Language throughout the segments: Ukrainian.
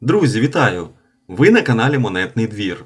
Друзі, вітаю! Ви на каналі Монетний двір.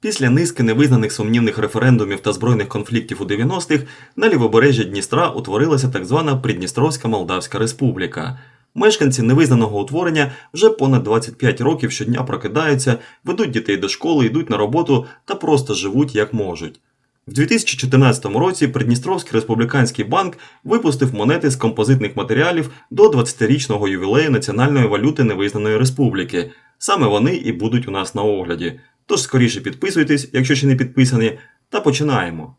Після низки невизнаних сумнівних референдумів та збройних конфліктів у 90-х на лівобережжі Дністра утворилася так звана Придністровська Молдавська Республіка. Мешканці невизнаного утворення вже понад 25 років щодня прокидаються, ведуть дітей до школи, йдуть на роботу та просто живуть як можуть. В 2014 році Придністровський республіканський банк випустив монети з композитних матеріалів до 20-річного ювілею національної валюти невизнаної республіки. Саме вони і будуть у нас на огляді. Тож скоріше підписуйтесь, якщо ще не підписані, та починаємо.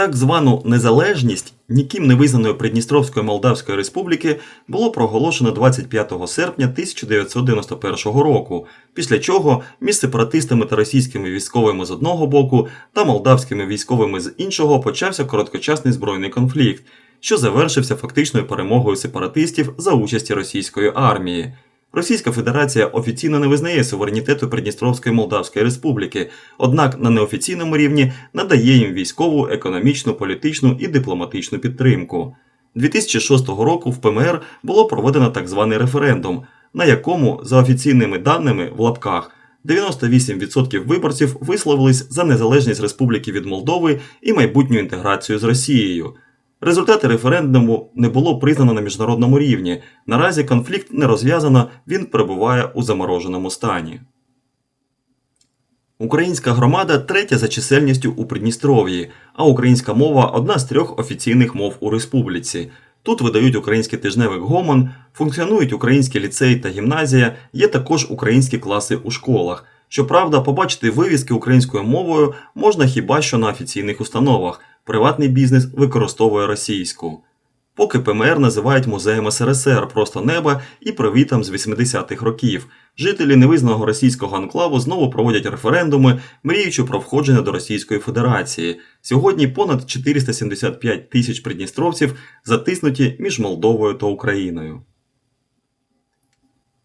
Так звану незалежність ніким не визнаної Придністровської Молдавської Республіки було проголошено 25 серпня 1991 року, після чого між сепаратистами та російськими військовими з одного боку та молдавськими військовими з іншого почався короткочасний збройний конфлікт, що завершився фактичною перемогою сепаратистів за участі російської армії. Російська Федерація офіційно не визнає суверенітету Придністровської Молдавської Республіки, однак на неофіційному рівні надає їм військову, економічну, політичну і дипломатичну підтримку. 2006 року в ПМР було проведено так званий референдум, на якому, за офіційними даними в лапках, 98% виборців висловились за незалежність Республіки від Молдови і майбутню інтеграцію з Росією. Результати референдуму не було признано на міжнародному рівні. Наразі конфлікт не розв'язано, він перебуває у замороженому стані. Українська громада третя за чисельністю у Придністров'ї, а українська мова одна з трьох офіційних мов у республіці. Тут видають український тижневик Гомон, функціонують українські ліцеї та гімназія, є також українські класи у школах. Щоправда, побачити вивіски українською мовою можна хіба що на офіційних установах. Приватний бізнес використовує російську. Поки ПМР називають музеєм СРСР просто неба і привітом з 80-х років. Жителі невизнаного російського анклаву знову проводять референдуми, мріючи про входження до Російської Федерації. Сьогодні понад 475 тисяч придністровців затиснуті між Молдовою та Україною.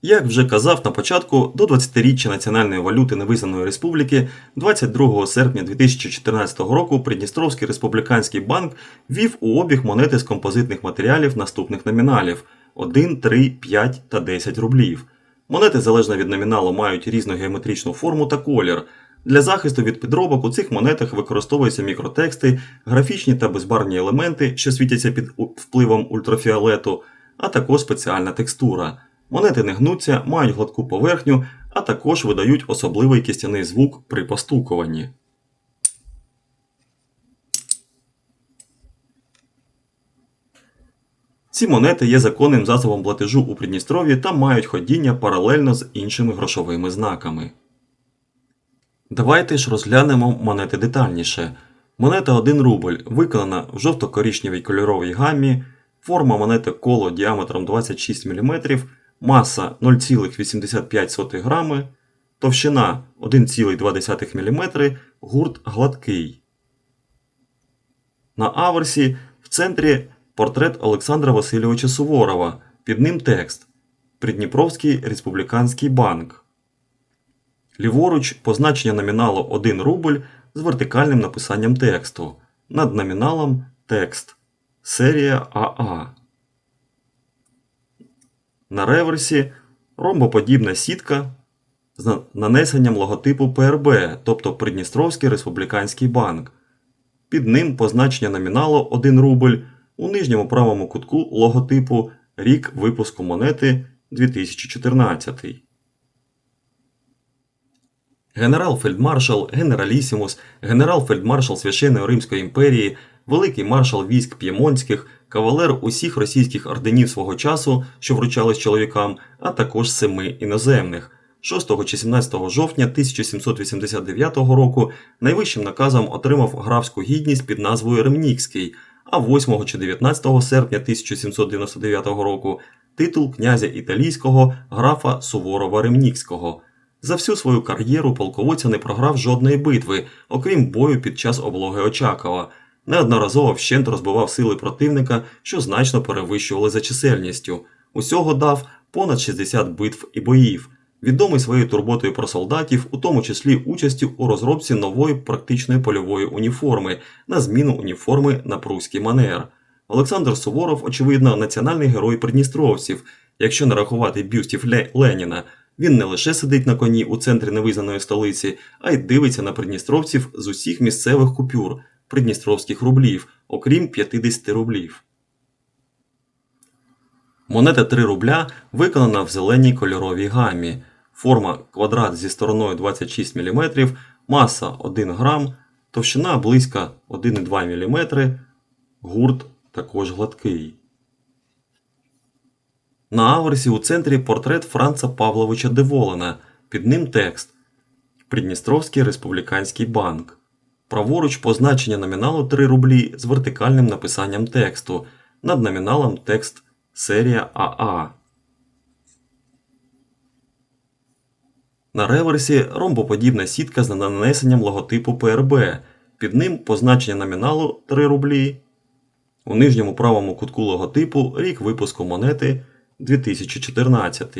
Як вже казав на початку, до 20-річчя національної валюти невизнаної республіки 22 серпня 2014 року Придністровський республіканський банк ввів у обіг монети з композитних матеріалів наступних номіналів 1, 3, 5 та 10 рублів. Монети залежно від номіналу мають різну геометричну форму та колір. Для захисту від підробок у цих монетах використовуються мікротексти, графічні та безбарвні елементи, що світяться під впливом ультрафіолету, а також спеціальна текстура. Монети не гнуться, мають гладку поверхню, а також видають особливий кістяний звук при постукуванні. Ці монети є законним засобом платежу у Придністров'ї та мають ходіння паралельно з іншими грошовими знаками. Давайте ж розглянемо монети детальніше. Монета 1 рубль виконана в жовто-коричневій кольоровій гаммі, форма монети коло діаметром 26 мм, маса 0,85 грами, товщина 1,2 мм, гурт гладкий. На аверсі в центрі портрет Олександра Васильовича Суворова, під ним текст Придніпровський республіканський банк. Ліворуч позначення номіналу 1 рубль з вертикальним написанням тексту. Над номіналом текст. Серія АА. На реверсі ромбоподібна сітка з нанесенням логотипу ПРБ, тобто Придністровський республіканський банк. Під ним позначення номіналу 1 рубль, у нижньому правому кутку логотипу рік випуску монети 2014. Генерал-фельдмаршал, генералісімус, генерал-фельдмаршал Священної Римської імперії, великий маршал військ п'ємонських, кавалер усіх російських орденів свого часу, що вручались чоловікам, а також семи іноземних. 6 чи 17 жовтня 1789 року найвищим наказом отримав графську гідність під назвою Ремнікський, а 8 чи 19 серпня 1799 року титул князя італійського графа Суворова Ремнікського. За всю свою кар'єру полководця не програв жодної битви, окрім бою під час облоги Очакова. Неодноразово вщент розбивав сили противника, що значно перевищували за чисельністю. Усього дав понад 60 битв і боїв. Відомий своєю турботою про солдатів, у тому числі участю у розробці нової практичної польової уніформи на зміну уніформи на прусський манер. Олександр Суворов, очевидно, національний герой придністровців. Якщо не рахувати бюстів Ле- Леніна, він не лише сидить на коні у центрі невизнаної столиці, а й дивиться на придністровців з усіх місцевих купюр, придністровських рублів, окрім 50 рублів. Монета 3 рубля виконана в зеленій кольоровій гамі. Форма квадрат зі стороною 26 мм, маса 1 грам, товщина близько 1,2 мм, гурт також гладкий. На аверсі у центрі портрет Франца Павловича Деволена, під ним текст Придністровський республіканський банк. Праворуч позначення номіналу 3 рублі з вертикальним написанням тексту. Над номіналом текст серія АА. На реверсі ромбоподібна сітка з нанесенням логотипу ПРБ. Під ним позначення номіналу 3 рублі. У нижньому правому кутку логотипу рік випуску монети 2014.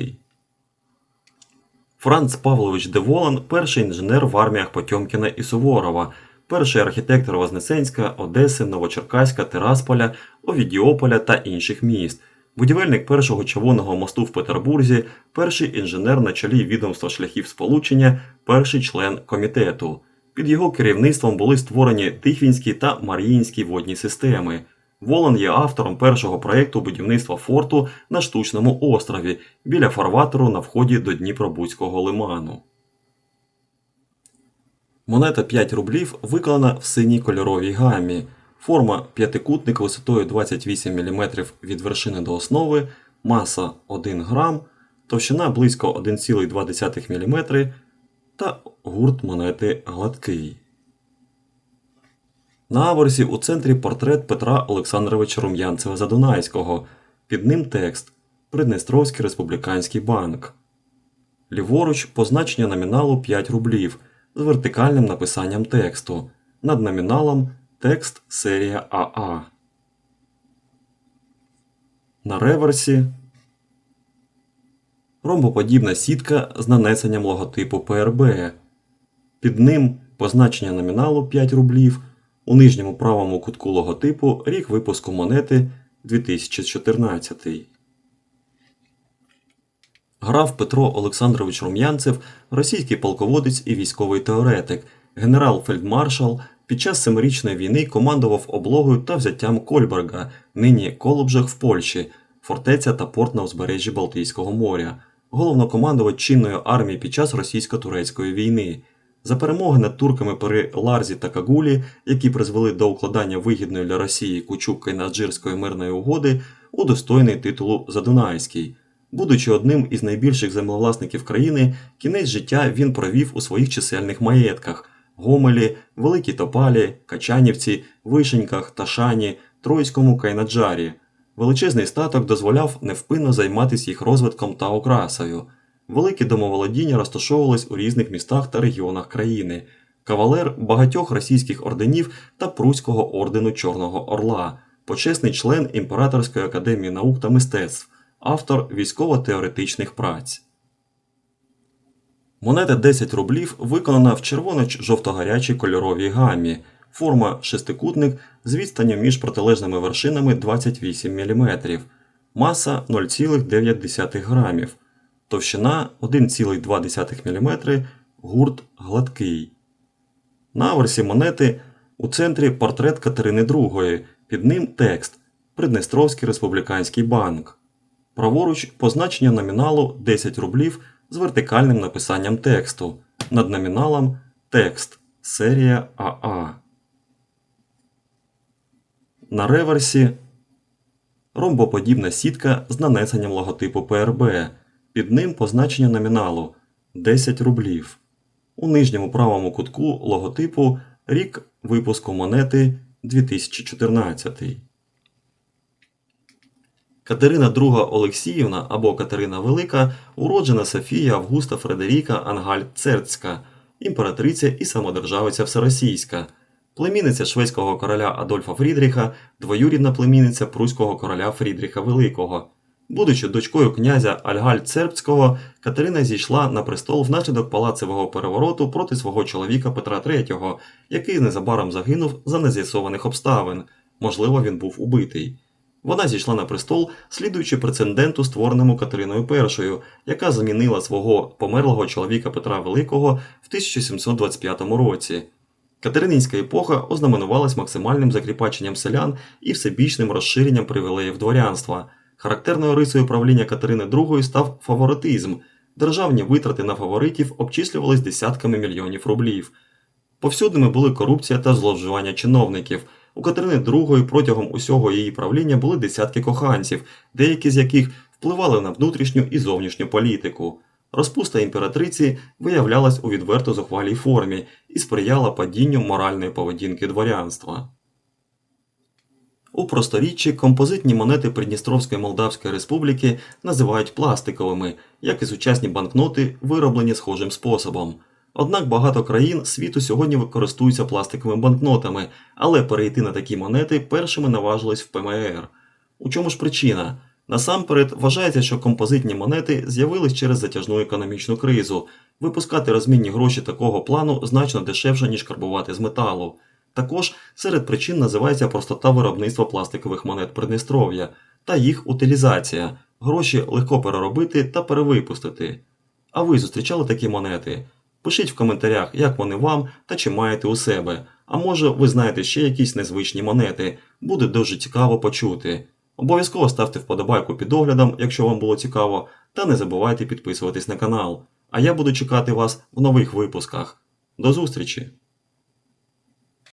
Франц Павлович Деволан – перший інженер в арміях Потьомкіна і Суворова, перший архітектор Вознесенська, Одеси, Новочеркаська, Тирасполя, Овідіополя та інших міст, будівельник першого човонного мосту в Петербурзі, перший інженер на чолі відомства шляхів сполучення, перший член комітету. Під його керівництвом були створені Тихвінські та Маріїнські водні системи. Волан є автором першого проєкту будівництва форту на штучному острові біля фарватеру на вході до Дніпробузького лиману. Монета 5 рублів виконана в синій кольоровій гамі. Форма п'ятикутник висотою 28 мм від вершини до основи, маса 1 грам, товщина близько 1,2 мм та гурт монети гладкий. На аверсі у центрі портрет Петра Олександровича Рум'янцева Задунайського. Під ним текст Придністровський республіканський банк. Ліворуч позначення номіналу 5 рублів з вертикальним написанням тексту. Над номіналом текст серія АА. На реверсі ромбоподібна сітка з нанесенням логотипу ПРБ. Під ним позначення номіналу 5 рублів. У нижньому правому кутку логотипу рік випуску монети 2014. Граф Петро Олександрович Рум'янцев, російський полководець і військовий теоретик, генерал-фельдмаршал, під час семирічної війни командував облогою та взяттям Кольберга, нині Колобжах в Польщі, фортеця та порт на узбережжі Балтійського моря, головнокомандувач чинної армії під час російсько-турецької війни. За перемоги над турками при Ларзі та Кагулі, які призвели до укладання вигідної для Росії Кучук Наджирської мирної угоди, удостоєний титулу Задунайський. Будучи одним із найбільших землевласників країни, кінець життя він провів у своїх чисельних маєтках Гомелі, Великій Топалі, Качанівці, Вишеньках, Ташані, Тройському Кайнаджарі. Величезний статок дозволяв невпинно займатися їх розвитком та окрасою. Великі домоволодіння розташовувались у різних містах та регіонах країни. Кавалер багатьох російських орденів та Пруського ордену Чорного Орла, почесний член Імператорської академії наук та мистецтв, автор військово-теоретичних праць. Монета 10 рублів виконана в червоно-жовто-гарячій кольоровій гамі. Форма шестикутник з відстанню між протилежними вершинами 28 мм. Маса 0,9 грамів. Товщина 1,2 мм, гурт гладкий. На аверсі монети у центрі портрет Катерини II, під ним текст Придністровський республіканський банк. Праворуч позначення номіналу 10 рублів з вертикальним написанням тексту. Над номіналом текст серія АА. На реверсі ромбоподібна сітка з нанесенням логотипу ПРБ. Під ним позначення номіналу 10 рублів. У нижньому правому кутку логотипу рік випуску монети 2014. Катерина II Олексіївна або Катерина Велика уроджена Софія Августа Фредеріка Ангальд-Церцька, імператриця і самодержавиця Всеросійська, племінниця шведського короля Адольфа Фрідріха, двоюрідна племінниця пруського короля Фрідріха Великого. Будучи дочкою князя Альгаль-Цербського, Катерина зійшла на престол внаслідок палацевого перевороту проти свого чоловіка Петра III, який незабаром загинув за нез'ясованих обставин. Можливо, він був убитий. Вона зійшла на престол, слідуючи прецеденту, створеному Катериною І, яка замінила свого померлого чоловіка Петра Великого в 1725 році. Катерининська епоха ознаменувалась максимальним закріпаченням селян і всебічним розширенням привілеїв дворянства. Характерною рисою правління Катерини II став фаворитизм. Державні витрати на фаворитів обчислювались десятками мільйонів рублів. Повсюдними були корупція та зловживання чиновників. У Катерини II протягом усього її правління були десятки коханців, деякі з яких впливали на внутрішню і зовнішню політику. Розпуста імператриці виявлялась у відверто зухвалій формі і сприяла падінню моральної поведінки дворянства. У просторіччі композитні монети Придністровської Молдавської Республіки називають пластиковими, як і сучасні банкноти, вироблені схожим способом. Однак багато країн світу сьогодні використовуються пластиковими банкнотами, але перейти на такі монети першими наважились в ПМР. У чому ж причина? Насамперед вважається, що композитні монети з'явились через затяжну економічну кризу. Випускати розмінні гроші такого плану значно дешевше, ніж карбувати з металу. Також серед причин називається простота виробництва пластикових монет Придністров'я та їх утилізація. Гроші легко переробити та перевипустити. А ви зустрічали такі монети? Пишіть в коментарях, як вони вам та чи маєте у себе. А може ви знаєте ще якісь незвичні монети, буде дуже цікаво почути. Обов'язково ставте вподобайку під оглядом, якщо вам було цікаво, та не забувайте підписуватись на канал. А я буду чекати вас в нових випусках. До зустрічі!